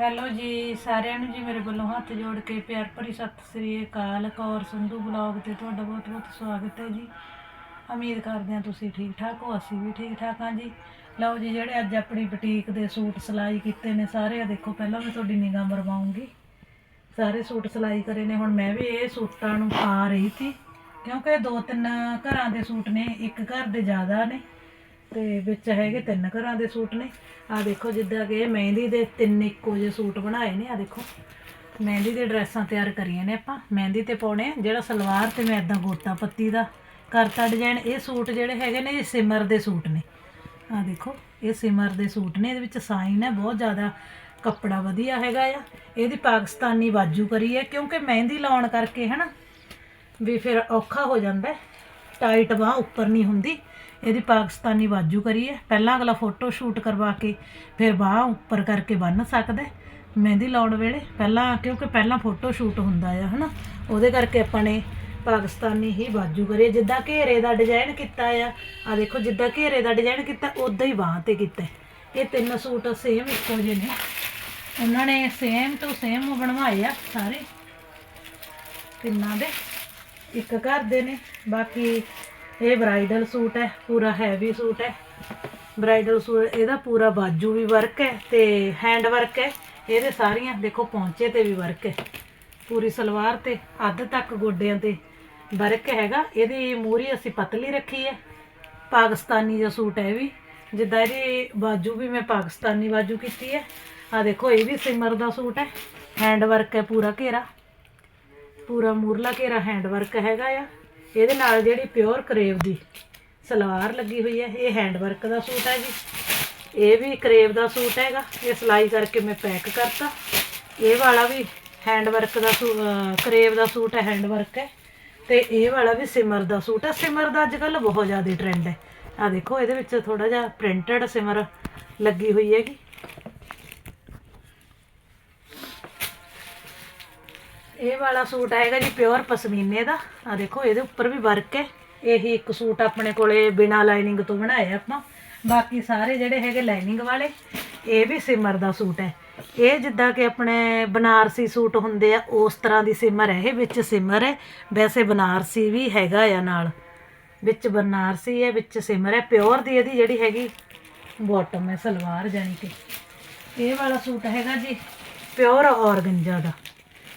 Hello ਜੀ, ਸਾਰਿਆਂ ਨੂੰ ਜੀ ਮੇਰੇ ਵੱਲੋਂ ਹੱਥ ਜੋੜ ਕੇ ਪਿਆਰ ਭਰੀ ਸਤਿ ਸ੍ਰੀ ਅਕਾਲ, ਕੌਰ ਸੰਧੂ ਬਲੌਗ ਤੇ ਤੁਹਾਡਾ ਬਹੁਤ ਬਹੁਤ ਸਵਾਗਤ ਹੈ ਜੀ। ਉਮੀਦ ਕਰਦੇ ਹਾਂ ਤੁਸੀਂ ਠੀਕ ਠਾਕ ਹੋ, ਅਸੀਂ ਵੀ ਠੀਕ ਠਾਕ ਹਾਂ ਜੀ। ਲਓ ਜੀ, ਜਿਹੜੇ ਅੱਜ ਆਪਣੀ ਬੁਟੀਕ ਦੇ ਸੂਟ ਸਿਲਾਈ ਕੀਤੇ ਨੇ ਸਾਰੇ ਆ ਦੇਖੋ ਪਹਿਲਾਂ ਮੈਂ ਤੁਹਾਡੀ ਨਿਗਾਹ ਮਰਵਾਉਂਗੀ। ਸਾਰੇ ਸੂਟ ਸਿਲਾਈ ਕਰੇ ਨੇ, ਹੁਣ ਮੈਂ ਵੀ ਇਹ ਸੂਟਾਂ ਨੂੰ ਪਾ ਰਹੀ ਸੀ। ਕਿਉਂਕਿ ਦੋ ਤਿੰਨ ਘਰਾਂ ਦੇ ਸੂਟ ਨੇ, ਇੱਕ ਘਰ ਦੇ ਜ਼ਿਆਦਾ ਨੇ। ਤੇ ਵਿੱਚ ਹੈਗੇ ਤਿੰਨ ਘਰਾਂ ਦੇ ਸੂਟ ਨੇ। ਆ ਦੇਖੋ ਜਿੱਦਾਂ ਕਿ ਇਹ ਮਹਿੰਦੀ ਦੇ ਤਿੰਨ ਇੱਕੋ ਜਿਹੇ ਸੂਟ ਬਣਾਏ ਨੇ ਆ ਦੇਖੋ। ਮਹਿੰਦੀ ਦੇ ਡਰੈਸਾਂ ਤਿਆਰ ਕਰੀਆਂ ਨੇ ਆਪਾਂ। ਮਹਿੰਦੀ ਤੇ ਪਾਉਣੇ ਜਿਹੜਾ ਸਲਵਾਰ ਤੇ ਮੈਂ ਇਦਾਂ ਗੋਟਾ ਪੱਤੀ ਦਾ ਕਰਤਾ ਡਿਜ਼ਾਈਨ ਇਹ ਸੂਟ ਜਿਹੜੇ ਹੈਗੇ ਨੇ, ਇਹ ਸਿਮਰ ਦੇ ਸੂਟ ਨੇ। ਆ ਦੇਖੋ, ਇਹ ਸਿਮਰ ਦੇ ਸੂਟ ਨੇ, ਇਹਦੇ ਵਿੱਚ ਸਾਈਨ ਹੈ, ਬਹੁਤ ਜ਼ਿਆਦਾ ਕੱਪੜਾ ਵਧੀਆ ਹੈਗਾ ਆ। ਇਹਦੀ ਪਾਕਿਸਤਾਨੀ ਬਾਜੂ ਕਰੀ ਹੈ, ਕਿਉਂਕਿ ਮਹਿੰਦੀ ਲਾਉਣ ਕਰਕੇ ਹਨਾ ਵੀ ਫਿਰ ਔਖਾ ਹੋ ਜਾਂਦਾ ਟਾਈਟ ਬਾਹ ਉੱਪਰ ਨਹੀਂ ਹੁੰਦੀ। ਇਹਦੀ ਪਾਕਿਸਤਾਨੀ ਬਾਜੂ ਕਰੀਏ। ਪਹਿਲਾਂ ਅਗਲਾ ਫੋਟੋ ਸ਼ੂਟ ਕਰਵਾ ਕੇ ਫਿਰ ਬਾਹ ਉੱਪਰ ਕਰਕੇ ਬੰਨ ਸਕਦਾ। ਮਹਿੰਦੀ ਲਾਉਣ ਵੇਲੇ ਪਹਿਲਾਂ, ਕਿਉਂਕਿ ਪਹਿਲਾਂ ਫੋਟੋ ਸ਼ੂਟ ਹੁੰਦਾ ਆ, ਹਨਾ? ਉਹਦੇ ਕਰਕੇ ਆਪਾਂ ਨੇ ਪਾਕਿਸਤਾਨੀ ਹੀ ਬਾਜੂ ਕਰੀ ਜਿੱਦਾਂ ਘੇਰੇ ਦਾ ਡਿਜ਼ਾਈਨ ਕੀਤਾ ਆ ਆ ਦੇਖੋ, ਜਿੱਦਾਂ ਘੇਰੇ ਦਾ ਡਿਜ਼ਾਈਨ ਕੀਤਾ ਉਦਾਂ ਹੀ ਬਾਹ ਤੇ ਕੀਤਾ। ਇਹ ਤਿੰਨ ਸੂਟ ਸੇਮ ਇੱਕੋ ਜਿਹੇ ਨੇ। ਉਹਨਾਂ ਨੇ ਸੇਮ ਤੋਂ ਸੇਮ ਬਣਵਾਏ ਆ ਸਾਰੇ। ਤਿੰਨਾਂ ਦੇ, ਇੱਕ ਘਰ ਦੇ ਨੇ। ਬਾਕੀ ਇਹ ਬ੍ਰਾਈਡਲ ਸੂਟ ਹੈ, ਪੂਰਾ ਹੈਵੀ ਸੂਟ ਹੈ। ਬ੍ਰਾਈਡਲ ਸੂਟ ਇਹਦਾ ਪੂਰਾ ਬਾਜੂ ਵੀ ਵਰਕ ਹੈ ਤੇ ਹੈਂਡ ਵਰਕ ਹੈ। ਇਹਦੇ ਸਾਰੀਆਂ ਦੇਖੋ ਪੌਂਚੇ ਤੇ ਵੀ ਵਰਕ ਹੈ। ਪੂਰੀ ਸਲਵਾਰ ਤੇ ਅੱਧ ਤੱਕ ਗੋਡਿਆਂ ਤੇ ਵਰਕ ਹੈਗਾ। ਇਹਦੀ ਮੂਰੀ ਅਸੀਂ ਪਤਲੀ ਰੱਖੀ ਹੈ। ਪਾਕਿਸਤਾਨੀ ਜਿਹਾ ਸੂਟ ਹੈ ਵੀ। ਜਿੱਦਾਂ ਇਹਦੀ ਬਾਜੂ ਵੀ ਮੈਂ ਪਾਕਿਸਤਾਨੀ ਬਾਜੂ ਕੀਤੀ ਹੈ। ਆ ਦੇਖੋ, ਇਹ ਵੀ ਸਿਮਰ ਦਾ ਸੂਟ ਹੈ। ਹੈਂਡ ਵਰਕ ਹੈ ਪੂਰਾ ਘੇਰਾ। ਪੂਰਾ ਮੂਰਲਾ ਘੇਰਾ ਹੈਂਡ ਵਰਕ ਹੈਗਾ ਆ। ਇਹਦੇ ਨਾਲ ਜਿਹੜੀ ਪਿਓਰ ਕਰੇਵ ਦੀ ਸਲਵਾਰ ਲੱਗੀ ਹੋਈ ਹੈ, ਇਹ ਹੈਂਡ ਵਰਕ ਦਾ ਸੂਟ ਹੈ ਜੀ। ਇਹ ਵੀ ਕਰੇਵ ਦਾ ਸੂਟ ਹੈਗਾ, ਇਹ ਸਿਲਾਈ ਕਰਕੇ ਮੈਂ ਪੈਕ ਕਰਤਾ। ਇਹ ਵਾਲਾ ਵੀ ਹੈਂਡ ਵਰਕ ਦਾ ਸੂ- ਅਹ, ਕਰੇਵ ਦਾ ਸੂਟ ਹੈ ਹੈਂਡ ਵਰਕ ਹੈ। ਤੇ ਇਹ ਵਾਲਾ ਵੀ ਸਿਮਰ ਦਾ ਸੂਟ ਹੈ। ਸਿਮਰ ਦਾ ਅੱਜ ਕੱਲ ਬਹੁਤ ਜ਼ਿਆਦਾ ਟ੍ਰੈਂਡ ਹੈ। ਆ ਦੇਖੋ, ਇਹਦੇ ਵਿੱਚ ਥੋੜਾ ਜਿਹਾ ਪ੍ਰਿੰਟਡ ਸਿਮਰ ਲੱਗੀ ਹੋਈ ਹੈਗੀ। ਇਹ ਵਾਲਾ ਸੂਟ ਆਏਗਾ ਜੀ ਪਿਓਰ ਪਸ਼ਮੀਨੇ ਦਾ। ਆ ਦੇਖੋ, ਇਹਦੇ ਉੱਪਰ ਵੀ ਵਰਕ ਹੈ। ਇਹੀ ਇੱਕ ਸੂਟ ਆਪਣੇ ਕੋਲੇ ਬਿਨਾ ਲਾਈਨਿੰਗ ਤੋਂ ਬਣਾਇਆ ਆਪਾਂ। ਬਾਕੀ ਸਾਰੇ ਜਿਹੜੇ ਹੈਗੇ ਲਾਈਨਿੰਗ ਵਾਲੇ, ਇਹ ਵੀ ਸਿਮਰ ਦਾ ਸੂਟ ਹੈ। ਇਹ ਜਿੱਦਾਂ ਕਿ ਆਪਣੇ ਬਨਾਰਸੀ ਸੂਟ ਹੁੰਦੇ ਆ, ਉਸ ਤਰ੍ਹਾਂ ਦੀ ਸਿਮਰ ਹੈ। ਇਹ ਵਿੱਚ ਸਿਮਰ ਹੈ। ਵੈਸੇ ਬਨਾਰਸੀ ਵੀ ਹੈਗਾ ਆ ਨਾਲ। ਵਿੱਚ ਬਨਾਰਸੀ ਹੈ, ਵਿੱਚ ਸਿਮਰ ਹੈ। ਪਿਓਰ ਦੀ ਇਹਦੀ ਜਿਹੜੀ ਹੈਗੀ ਬਾਟਮ ਹੈ, ਸਲਵਾਰ ਜਾਨੀ ਕਿ। ਇਹ ਵਾਲਾ ਸੂਟ ਹੈਗਾ ਜੀ, ਪਿਓਰ ਔਰਗੰਜਾ ਦਾ।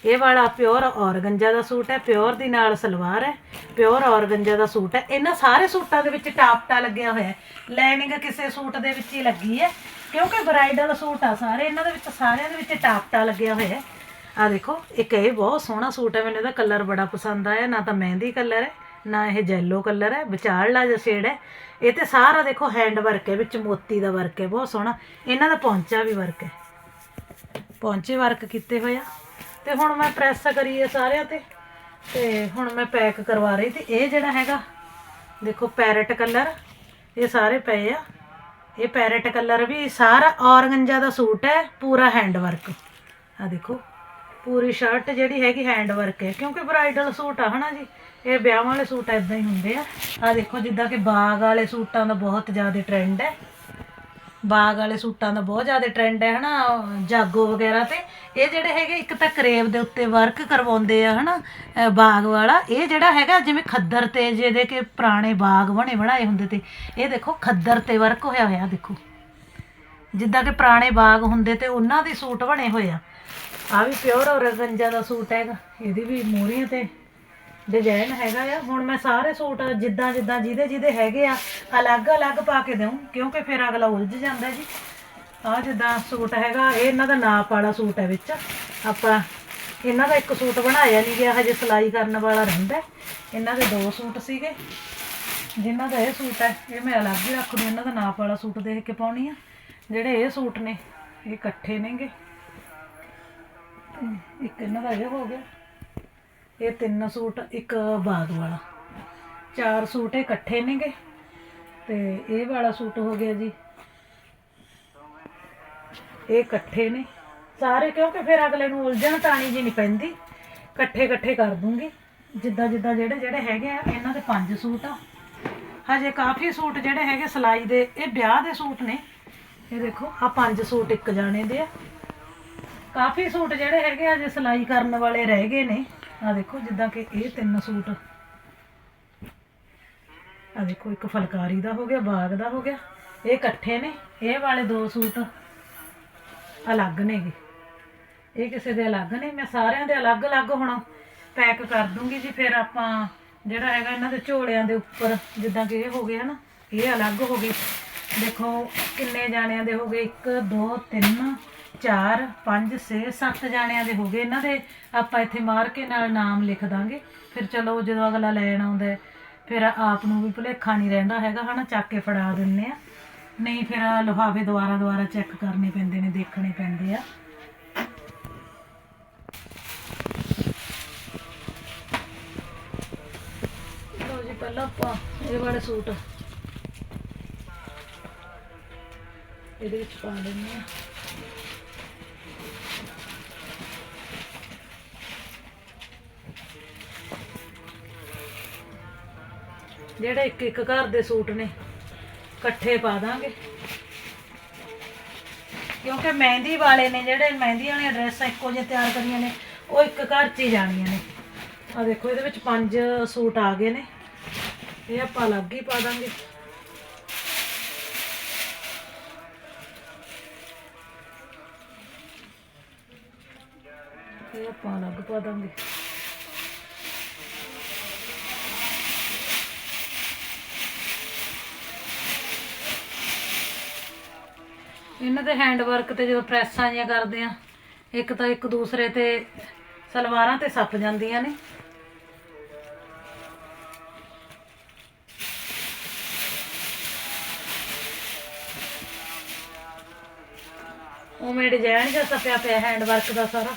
ਇਹ ਵਾਲਾ ਪਿਓਰ ਔਰਗੰਜਾ ਦਾ ਸੂਟ ਹੈ, ਪਿਓਰ ਦੀ ਨਾਲ ਸਲਵਾਰ ਹੈ, ਪਿਓਰ ਔਰਗੰਜਾ ਦਾ ਸੂਟ ਹੈ। ਇਹਨਾਂ ਸਾਰੇ ਸੂਟਾਂ ਦੇ ਵਿੱਚ ਟਾਪਟਾ ਲੱਗਿਆ ਹੋਇਆ ਹੈ। ਲਾਈਨਿੰਗ ਕਿਸੇ ਸੂਟ ਦੇ ਵਿੱਚ ਹੀ ਲੱਗੀ ਹੈ, ਕਿਉਂਕਿ ਬ੍ਰਾਈਡਲ ਸੂਟ ਆ ਸਾਰੇ, ਇਹਨਾਂ ਦੇ ਵਿੱਚ ਸਾਰਿਆਂ ਦੇ ਵਿੱਚ ਟਾਪਟਾ ਲੱਗਿਆ ਹੋਇਆ ਹੈ। ਆ ਦੇਖੋ, ਇੱਕ ਇਹ ਬਹੁਤ ਸੋਹਣਾ ਸੂਟ ਹੈ, ਮੈਨੂੰ ਇਹਦਾ ਕਲਰ ਬੜਾ ਪਸੰਦ ਆਇਆ, ਨਾ ਤਾਂ ਮਹਿੰਦੀ ਕਲਰ ਹੈ, ਨਾ ਇਹ ਜੈਲੋ ਕਲਰ ਹੈ ਵਿਚਾਲਲਾ ਜਿਹਾ ਸ਼ੇਡ ਹੈ। ਇਹ ਤੇ ਸਾਰਾ ਦੇਖੋ ਹੈਂਡ ਵਰਕ ਹੈ, ਵਿੱਚ ਮੋਤੀ ਦਾ ਵਰਕ ਹੈ, ਬਹੁਤ ਸੋਹਣਾ। ਇਹਨਾਂ ਦਾ ਪੌਂਚਾ ਵੀ ਵਰਕ ਹੈ। ਪੌਂਚੇ ਵਰਕ ਕੀਤੇ ਹੋਏ ਆ। ਤੇ ਹੁਣ ਮੈਂ ਪ੍ਰੈਸ ਕਰੀ ਹੈ ਸਾਰਿਆਂ ਤੇ ਤੇ ਹੁਣ ਮੈਂ ਪੈਕ ਕਰਵਾ ਰਹੀ ਤੇ ਇਹ ਜਿਹੜਾ ਹੈਗਾ, ਦੇਖੋ ਪੈਰਟ ਕਲਰ ਇਹ ਸਾਰੇ ਪਏ ਆ। ਇਹ ਪੈਰਟ ਕਲਰ ਵੀ ਸਾਰਾ ਔਰਗੰਜਾ ਦਾ ਸੂਟ ਹੈ, ਪੂਰਾ ਹੈਂਡ ਵਰਕ ਆ ਦੇਖੋ, ਪੂਰੀ ਸ਼ਰਟ ਜਿਹੜੀ ਹੈਗੀ ਹੈਂਡ ਵਰਕ ਹੈ, ਕਿਉਂਕਿ ਬ੍ਰਾਈਡਲ ਸੂਟ ਆ ਹਨਾ ਜੀ, ਇਹ ਵਿਆਹਾਂ ਵਾਲੇ ਸੂਟ ਇਦਾਂ ਹੀ ਹੁੰਦੇ ਆ। ਆ ਦੇਖੋ ਜਿੱਦਾਂ ਕਿ ਬਾਗ ਵਾਲੇ ਸੂਟਾਂ ਦਾ ਬਹੁਤ ਜ਼ਿਆਦਾ ਟ੍ਰੈਂਡ ਹੈ। ਬਾਗ ਵਾਲੇ ਸੂਟਾਂ ਦਾ ਬਹੁਤ ਜ਼ਿਆਦਾ ਟ੍ਰੈਂਡ ਹੈ, ਹਨਾ, ਜਾਗੋ ਵਗੈਰਾ ਤੇ। ਇਹ ਜਿਹੜੇ ਹੈਗੇ, ਇੱਕ ਤਾਂ ਕਰੇਵ ਦੇ ਉੱਤੇ ਵਰਕ ਕਰਵਾਉਂਦੇ ਆ, ਹਨਾ, ਅਹ ਬਾਗ ਵਾਲਾ। ਇਹ ਜਿਹੜਾ ਹੈਗਾ, ਜਿਵੇਂ ਖੱਦਰ ਤੇ, ਜਿਹਦੇ ਕਿ ਪੁਰਾਣੇ ਬਾਗ ਬਣੇ, ਬਣਾਏ ਹੁੰਦੇ ਤੇ, ਇਹ ਦੇਖੋ, ਖੱਦਰ ਤੇ ਵਰਕ ਹੋਇਆ ਹੋਇਆ, ਦੇਖੋ। ਜਿੱਦਾਂ ਕਿ ਪੁਰਾਣੇ ਬਾਗ ਹੁੰਦੇ ਤੇ, ਉਹਨਾਂ ਦੇ ਸੂਟ ਬਣੇ ਹੋਏ ਆ। ਆ ਵੀ ਪਿਓਰ ਔਰਗੰਜਾ ਦਾ ਸੂਟ ਹੈਗਾ, ਇਹਦੀ ਵੀ ਮੋਰੀਆਂ ਤੇ। ਡਿਜ਼ਾਈਨ ਹੈਗਾ ਆ। ਹੁਣ ਮੈਂ ਸਾਰੇ ਸੂਟ ਜਿੱਦਾਂ ਜਿੱਦਾਂ ਜਿਹਦੇ ਜਿਹਦੇ ਹੈਗੇ ਆ ਅਲੱਗ-ਅਲੱਗ ਪਾ ਕੇ ਦਊਂ, ਕਿਉਂਕਿ ਫਿਰ ਅਗਲਾ ਉਲਝ ਜਾਂਦਾ ਜੀ। ਆ ਜਿੱਦਾਂ ਸੂਟ ਹੈਗਾ, ਇਹ ਇਹਨਾਂ ਦਾ ਨਾਪ ਵਾਲਾ ਸੂਟ ਹੈ ਵਿੱਚ। ਆਪਾਂ ਇਹਨਾਂ ਦਾ ਇੱਕ ਸੂਟ ਬਣਾਇਆ ਨਹੀਂ ਗਿਆ, ਹਜੇ ਸਿਲਾਈ ਕਰਨ ਵਾਲਾ ਰਹਿੰਦਾ ਇਹਨਾਂ ਦੇ ਦੋ ਸੂਟ ਸੀਗੇ। ਜਿਨ੍ਹਾਂ ਦਾ ਇਹ ਸੂਟ ਹੈ, ਇਹ ਮੈਂ ਅਲੱਗ ਹੀ ਰੱਖ ਦੂੰ, ਇਹਨਾਂ ਦਾ ਨਾਪ ਵਾਲਾ ਸੂਟ ਦੇਖ ਕੇ ਪਾਉਣੀ ਆ। ਜਿਹੜੇ ਇਹ ਸੂਟ ਨੇ, ਇਹ ਇਕੱਠੇ ਨੇਗੇ। ਇੱਕ ਇਹਨਾਂ ਦਾ ਇਹ ਹੋ ਗਿਆ। ਇਹ ਤਿੰਨ ਸੂਟ, ਇੱਕ ਬਾਗ ਵਾਲਾ। ਚਾਰ ਸੂਟ ਇਹ ਇਕੱਠੇ ਨੇਗੇ ਤੇ ਇਹ ਵਾਲਾ ਸੂਟ ਹੋ ਗਿਆ ਜੀ। ਇਹ ਇਕੱਠੇ ਨੇ। ਸਾਰੇ ਕਿਉਂਕਿ ਫਿਰ ਅਗਲੇ ਨੂੰ ਉਲਝਣ ਤਾਣੀ ਜੀ ਨਹੀਂ ਪੈਂਦੀ। ਇਕੱਠੇ ਇਕੱਠੇ ਕਰ ਦੂੰਗੀ। ਜਿੱਦਾਂ ਜਿੱਦਾਂ ਜਿਹੜੇ ਜਿਹੜੇ ਹੈਗੇ ਆ, ਇਹਨਾਂ ਦੇ ਪੰਜ ਸੂਟ ਆ। ਹਜੇ ਕਾਫੀ ਸੂਟ ਜਿਹੜੇ ਹੈਗੇ ਸਿਲਾਈ ਦੇ, ਇਹ ਵਿਆਹ ਦੇ ਸੂਟ ਨੇ। ਇਹ ਦੇਖੋ ਆ ਪੰਜ ਸੂਟ ਇੱਕ ਜਾਣੇ ਦੇ ਆ। ਕਾਫੀ ਸੂਟ ਜਿਹੜੇ ਹੈਗੇ ਆ ਜੇ ਸਿਲਾਈ ਕਰਨ ਵਾਲੇ ਰਹਿ ਗਏ ਨੇ। ਆ ਦੇਖੋ, ਜਿੱਦਾਂ ਕਿ ਇਹ ਤਿੰਨ ਸੂਟ। ਆ ਦੇਖੋ, ਇੱਕ ਫਲਕਾਰੀ ਦਾ ਹੋ ਗਿਆ, ਬਾਗ ਦਾ ਹੋ ਗਿਆ। ਇਹ ਇਕੱਠੇ ਨੇ, ਇਹ ਵਾਲੇ ਦੋ ਸੂਟ ਅਲੱਗ ਨੇਗੇ। ਇਹ ਕਿਸੇ ਦੇ ਅਲੱਗ ਨੇ, ਮੈਂ ਸਾਰਿਆਂ ਦੇ ਅਲੱਗ-ਅਲੱਗ ਹੁਣ ਪੈਕ ਕਰ ਦੂੰਗੀ ਜੀ, ਫਿਰ ਆਪਾਂ ਜਿਹੜਾ ਹੈਗਾ ਇਹਨਾਂ ਦੇ ਝੋਲਿਆਂ ਦੇ ਉੱਪਰ, ਜਿੱਦਾਂ ਕਿ ਇਹ ਹੋ ਗਏ ਹਨਾ, ਇਹ ਅਲੱਗ ਹੋ ਗਏ। ਦੇਖੋ, ਕਿੰਨੇ ਜਾਣਿਆਂ ਦੇ ਹੋ ਗਏ? 1 2 3 4 5 6 7 ਜਾਣਿਆਂ ਦੇ ਹੋ ਗਏ। ਇਹਨਾਂ ਦੇ ਆਪਾਂ ਇੱਥੇ ਮਾਰ ਕੇ ਨਾਲ ਨਾਮ ਲਿਖ ਦਾਂਗੇ। ਫਿਰ ਚਲੋ ਜਦੋਂ ਅਗਲਾ ਲੈਣ ਆਉਂਦਾ ਫਿਰ ਆਪ ਨੂੰ ਵੀ ਭੁਲੇਖਾ ਨਹੀਂ ਰਹਿੰਦਾ ਹੈਗਾ, ਹਨਾ? ਚੱਕ ਕੇ ਫੜਾ ਦਿੰਨੇ ਆ। ਨਹੀਂ ਫਿਰ ਲਿਫਾਫੇ ਦੁਬਾਰਾ ਦੁਬਾਰਾ ਚੈੱਕ ਕਰਨੇ ਪੈਂਦੇ ਨੇ, ਦੇਖਣੇ ਪੈਂਦੇ ਆ। ਲਓ ਜੀ, ਪਹਿਲਾਂ ਆਪਾਂ ਇਹ ਵਾਲੇ ਸੂਟ ਇਹਦੇ ਵਿੱਚ ਪਾ ਲੈਂਦੇ ਆ। ਜਿਹੜੇ ਇੱਕ ਇੱਕ ਘਰ ਦੇ ਸੂਟ ਨੇ, ਇਕੱਠੇ ਪਾ ਦਾਂਗੇ। ਕਿਉਂਕਿ ਮਹਿੰਦੀ ਵਾਲੇ ਨੇ ਜਿਹੜੇ, ਮਹਿੰਦੀ ਵਾਲੀਆਂ ਡਰੈਸਾਂ ਇੱਕੋ ਜਿਹੇ ਤਿਆਰ ਕਰੀਆਂ ਨੇ, ਉਹ ਇੱਕ ਘਰ 'ਚ ਹੀ ਜਾਣੀਆਂ ਨੇ। ਆ ਦੇਖੋ, ਇਹਦੇ ਵਿੱਚ ਪੰਜ ਸੂਟ ਆ ਗਏ ਨੇ। ਇਹ ਆਪਾਂ ਅਲੱਗ ਹੀ ਪਾ ਦਾਂਗੇ। ਇਹ ਆਪਾਂ ਅਲੱਗ ਪਾ ਦਾਂਗੇ। ਇਹਨਾਂ ਦੇ ਹੈਂਡ ਵਰਕ ਤੇ ਜਦੋਂ ਪ੍ਰੈਸਾਂ ਜੀਆਂ ਕਰਦੇ ਆ, ਇੱਕ ਤਾਂ ਇੱਕ ਦੂਸਰੇ ਤੇ ਸਲਵਾਰਾਂ ਤੇ ਸੱਪ ਜਾਂਦੀਆਂ ਨੇ। ਉਵੇਂ ਡਿਜ਼ਾਈਨ ਜਿਹਾ ਸੱਪਿਆ ਪਿਆ ਹੈਂਡ ਵਰਕ ਦਾ ਸਾਰਾ।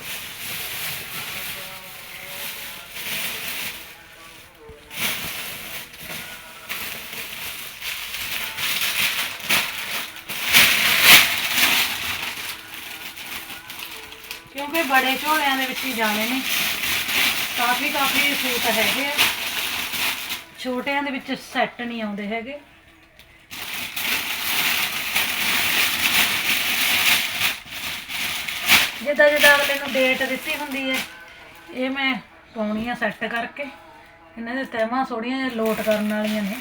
ਕਿਉਂਕਿ ਬੜੇ ਝੋਲਿਆਂ ਦੇ ਵਿੱਚ ਹੀ ਜਾਣੇ ਨੇ। ਕਾਫੀ ਕਾਫੀ ਸੂਟ ਹੈਗੇ ਆ। ਛੋਟਿਆਂ ਦੇ ਵਿੱਚ ਸੈੱਟ ਨਹੀਂ ਆਉਂਦੇ ਹੈਗੇ। ਜਿੱਦਾਂ ਜਿੱਦਾਂ ਅਗਲੇ ਨੂੰ ਡੇਟ ਦਿੱਤੀ ਹੁੰਦੀ ਹੈ, ਇਹ ਮੈਂ ਪਾਉਣੀ ਆ ਸੈੱਟ ਕਰਕੇ। ਇਹਨਾਂ ਦੇ ਤਹਿਮਾਂ ਥੋੜੀਆਂ ਲੋਟ ਕਰਨ ਵਾਲੀਆਂ ਨੇ।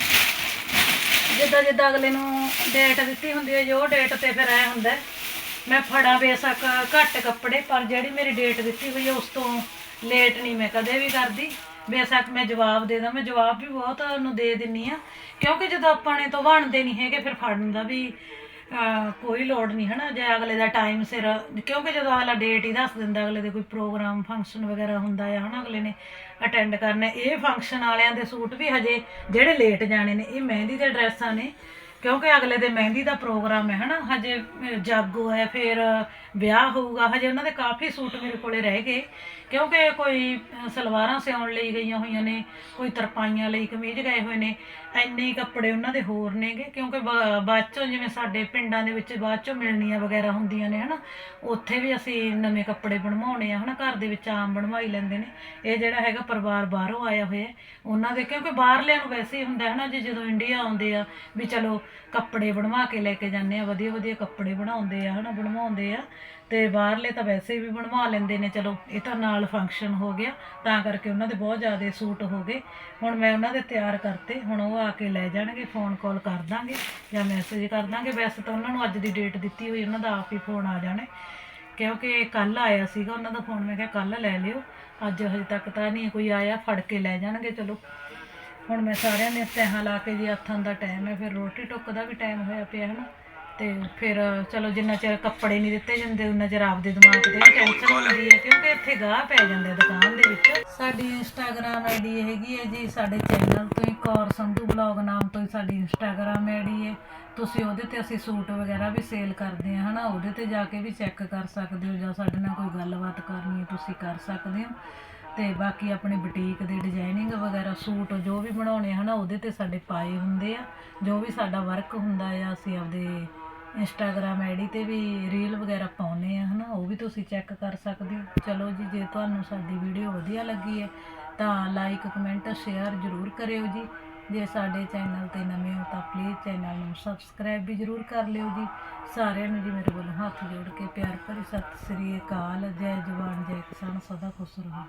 ਜਿੱਦਾਂ ਜਿੱਦਾਂ ਅਗਲੇ ਨੂੰ ਡੇਟ ਦਿੱਤੀ ਹੁੰਦੀ ਹੈ, ਜੋ ਡੇਟ ਤੇ ਫਿਰ ਐ ਹੁੰਦਾ ਮੈਂ ਫੜਾ ਬੇਸ਼ੱਕ ਘੱਟ ਕੱਪੜੇ, ਪਰ ਜਿਹੜੀ ਮੇਰੀ ਡੇਟ ਦਿੱਤੀ ਹੋਈ ਹੈ ਉਸ ਤੋਂ ਲੇਟ ਨਹੀਂ ਮੈਂ ਕਦੇ ਵੀ ਕਰਦੀ। ਬੇਸ਼ੱਕ ਮੈਂ ਜਵਾਬ ਦੇ ਦਾਂ, ਮੈਂ ਜਵਾਬ ਵੀ ਬਹੁਤ ਉਹਨੂੰ ਦੇ ਦਿੰਨੀ ਆ। ਕਿਉਂਕਿ ਜਦੋਂ ਆਪਾਂ ਨੇ ਤਾਂ ਬਣਦੇ ਨਹੀਂ ਹੈਗੇ, ਫਿਰ ਫੜਨ ਦਾ ਵੀ ਕੋਈ ਲੋੜ ਨਹੀਂ, ਹਨਾ? ਜੇ ਅਗਲੇ ਦਾ ਟਾਈਮ ਸਿਰ, ਕਿਉਂਕਿ ਜਦੋਂ ਅਗਲਾ ਡੇਟ ਹੀ ਦੱਸ ਦਿੰਦਾ, ਅਗਲੇ ਦੇ ਕੋਈ ਪ੍ਰੋਗਰਾਮ ਫੰਕਸ਼ਨ ਵਗੈਰਾ ਹੁੰਦਾ ਆ, ਹਨਾ? ਅਗਲੇ ਨੇ ਅਟੈਂਡ ਕਰਨਾ, ਇਹ ਫੰਕਸ਼ਨ ਵਾਲਿਆਂ ਦੇ ਸੂਟ ਵੀ ਹਜੇ ਜਿਹੜੇ ਲੇਟ ਜਾਣੇ ਨੇ, ਇਹ ਮਹਿੰਦੀ ਦੇ ਡਰੈਸਾਂ ਨੇ। ਕਿਉਂਕਿ ਅਗਲੇ ਦੇ ਮਹਿੰਦੀ ਦਾ ਪ੍ਰੋਗਰਾਮ ਹੈ, ਹਨਾ? ਹਜੇ ਜਾਗੋ ਹੈ, ਫਿਰ ਵਿਆਹ ਹੋਊਗਾ। ਹਜੇ ਉਹਨਾਂ ਦੇ ਕਾਫੀ ਸੂਟ ਮੇਰੇ ਕੋਲੇ ਰਹਿ ਗਏ। ਕਿਉਂਕਿ ਕੋਈ ਸਲਵਾਰਾਂ ਸਿਉਣ ਲਈ ਗਈਆਂ ਹੋਈਆਂ ਨੇ, ਕੋਈ ਤਰਪਾਈਆਂ ਲਈ ਕਮੀਜ਼ ਗਏ ਹੋਏ ਨੇ ਇੰਨੇ ਕੱਪੜੇ ਉਹਨਾਂ ਦੇ ਹੋਰ ਨੇਗੇ। ਕਿਉਂਕਿ ਬਾ- ਬਾਅਦ ਚੋਂ ਜਿਵੇਂ ਸਾਡੇ ਪਿੰਡਾਂ ਦੇ ਵਿੱਚ ਬਾਅਦ ਚੋਂ ਮਿਲਣੀਆਂ ਵਗੈਰਾ ਹੁੰਦੀਆਂ ਨੇ, ਹਨਾ? ਉੱਥੇ ਵੀ ਅਸੀਂ ਨਵੇਂ ਕੱਪੜੇ ਬਣਵਾਉਣੇ ਆ, ਹਨਾ? ਘਰ ਦੇ ਵਿੱਚ ਆਮ ਬਣਵਾਈ ਲੈਂਦੇ ਨੇ। ਇਹ ਜਿਹੜਾ ਹੈਗਾ ਪਰਿਵਾਰ ਬਾਹਰੋਂ ਆਇਆ ਹੋਇਆ ਉਹਨਾਂ ਦੇ, ਕਿਉਂਕਿ ਬਾਹਰਲਿਆਂ ਨੂੰ ਵੈਸੇ ਹੀ ਹੁੰਦਾ ਹੈ ਨਾ ਜੀ ਜਦੋਂ ਇੰਡੀਆ ਆਉਂਦੇ ਆ, ਵੀ ਚਲੋ ਕੱਪੜੇ ਬਣਵਾ ਕੇ ਲੈ ਕੇ ਜਾਂਦੇ ਆ, ਵਧੀਆ ਵਧੀਆ ਕੱਪੜੇ ਬਣਾਉਂਦੇ ਆ, ਹਨਾ, ਬਣਵਾਉਂਦੇ ਆ। ਤੇ ਬਾਹਰਲੇ ਤਾਂ ਵੈਸੇ ਵੀ ਬਣਵਾ ਲੈਂਦੇ ਨੇ, ਚਲੋ, ਇਹ ਤਾਂ ਨਾਲ ਫੰਕਸ਼ਨ ਹੋ ਗਿਆ, ਤਾਂ ਕਰਕੇ ਉਹਨਾਂ ਦੇ ਬਹੁਤ ਜ਼ਿਆਦਾ ਸੂਟ ਹੋ ਗਏ। ਹੁਣ ਮੈਂ ਉਹਨਾਂ ਦੇ ਤਿਆਰ ਕਰਤੇ, ਹੁਣ ਉਹ ਆ ਕੇ ਲੈ ਜਾਣਗੇ ਫੋਨ ਕਾਲ ਕਰ ਦਾਂਗੇ ਜਾਂ ਮੈਸੇਜ ਕਰ ਦਾਂਗੇ। ਵੈਸੇ ਤਾਂ ਉਹਨਾਂ ਨੂੰ ਅੱਜ ਦੀ ਡੇਟ ਦਿੱਤੀ ਹੋਈ, ਉਹਨਾਂ ਦਾ ਆਪ ਹੀ ਫੋਨ ਆ ਜਾਣਾ। ਕਿਉਂਕਿ ਕੱਲ ਆਇਆ ਸੀਗਾ, ਉਹਨਾਂ ਦਾ ਫੋਨ ਮੈਂ ਕਿਹਾ ਕੱਲ ਲੈ ਲਿਓ। ਅੱਜ ਹਜੇ ਤੱਕ ਤਾਂ ਨਹੀਂ ਕੋਈ ਆਇਆ, ਫੜ ਕੇ ਲੈ ਜਾਣਗੇ, ਚਲੋ। ਹੁਣ ਮੈਂ ਸਾਰਿਆਂ ਨੇ ਤਹਾਂ ਲਾ ਕੇ ਜੀ ਹੱਥਾਂ ਦਾ ਟਾਈਮ ਹੈ, ਫਿਰ ਰੋਟੀ ਟੁੱਕ ਦਾ ਵੀ ਟਾਈਮ ਹੋਇਆ ਪਿਆ ਹੈ ਨਾ ਤੇ ਫਿਰ ਚਲੋ ਜਿੰਨਾ ਚਿਰ ਕੱਪੜੇ ਨਹੀਂ ਦਿੱਤੇ ਜਾਂਦੇ ਉਹਨਾਂ ਚਿਰ ਆਪਦੇ ਦਿਮਾਗ ਤੇ ਵੀ ਟੈਨਸ਼ਨ ਹੁੰਦੀ ਹੈ, ਕਿਉਂਕਿ ਇੱਥੇ ਗਾਹ ਪੈ ਜਾਂਦੇ ਆ ਦੁਕਾਨ ਦੇ ਵਿੱਚ। ਸਾਡੀ ਇੰਸਟਾਗ੍ਰam ਆਈਡੀ ਹੈਗੀ ਹੈ ਜੀ, ਸਾਡੇ ਚੈਨਲ ਤੋਂ ਹੀ ਕੌਰ ਸੰਧੂ ਬਲੌਗ ਨਾਮ ਤੋਂ ਹੀ ਸਾਡੀ ਇੰਸਟਾਗ੍ਰam ਆਈਡੀ ਹੈ। ਤੁਸੀਂ ਉਹਦੇ ਤੇ ਅਸੀਂ ਸੂਟ ਵਗੈਰਾ ਵੀ ਸੇਲ ਕਰਦੇ ਹਾਂ ਹਨਾ, ਉਹਦੇ ਤੇ ਜਾ ਕੇ ਵੀ ਚੈੱਕ ਕਰ ਸਕਦੇ ਹੋ ਜਾਂ ਸਾਡੇ ਨਾਲ ਕੋਈ ਗੱਲਬਾਤ ਕਰਨੀ ਹੈ, ਤੁਸੀਂ ਕਰ ਸਕਦੇ ਹੋ। ਤੇ ਬਾਕੀ ਆਪਣੇ ਬੁਟੀਕ ਦੇ ਡਿਜ਼ਾਈਨਿੰਗ ਵਗੈਰਾ ਸੂਟ ਜੋ ਵੀ ਬਣਾਉਣੇ ਹਨਾ, ਉਹਦੇ ਤੇ ਸਾਡੇ ਪਾਏ ਹੁੰਦੇ ਆ। ਜੋ ਵੀ ਸਾਡਾ ਵਰਕ ਹੁੰਦਾ ਆ, ਅਸੀਂ ਆਪਦੇ ਇੰਸਟਾਗ੍ਰam ਆਈਡੀ ਤੇ ਵੀ ਰੀਲ ਵਗੈਰਾ ਪਾਉਨੇ ਆ ਹਨਾ, ਉਹ ਵੀ ਤੁਸੀਂ ਚੈੱਕ ਕਰ ਸਕਦੇ ਹੋ। ਚਲੋ ਜੀ, ਜੇ ਤੁਹਾਨੂੰ ਸਾਡੀ ਵੀਡੀਓ ਵਧੀਆ ਲੱਗੀ ਹੈ, ਤਾਂ ਲਾਈਕ ਕਮੈਂਟ ਸ਼ੇਅਰ ਜ਼ਰੂਰ ਕਰਿਓ ਜੀ। ਜੇ ਸਾਡੇ ਚੈਨਲ ਤੇ ਨਵੇਂ ਹੋ ਤਾਂ ਪਲੀਜ਼ ਚੈਨਲ ਨੂੰ ਸਬਸਕ੍ਰਾਈਬ ਵੀ ਜ਼ਰੂਰ ਕਰ ਲਿਓ ਜੀ। ਸਾਰਿਆਂ ਨੂੰ ਜੀ ਮੇਰੇ ਵੱਲੋਂ ਹੱਥ ਜੋੜ ਕੇ ਪਿਆਰ ਭਰੀ ਸਤਿ ਸ੍ਰੀ ਅਕਾਲ, ਜੈ ਜਵਾਨ, ਜੈ ਕਿਸਾਨ, ਸਦਾ ਖੁਸ਼ ਰਹੋ।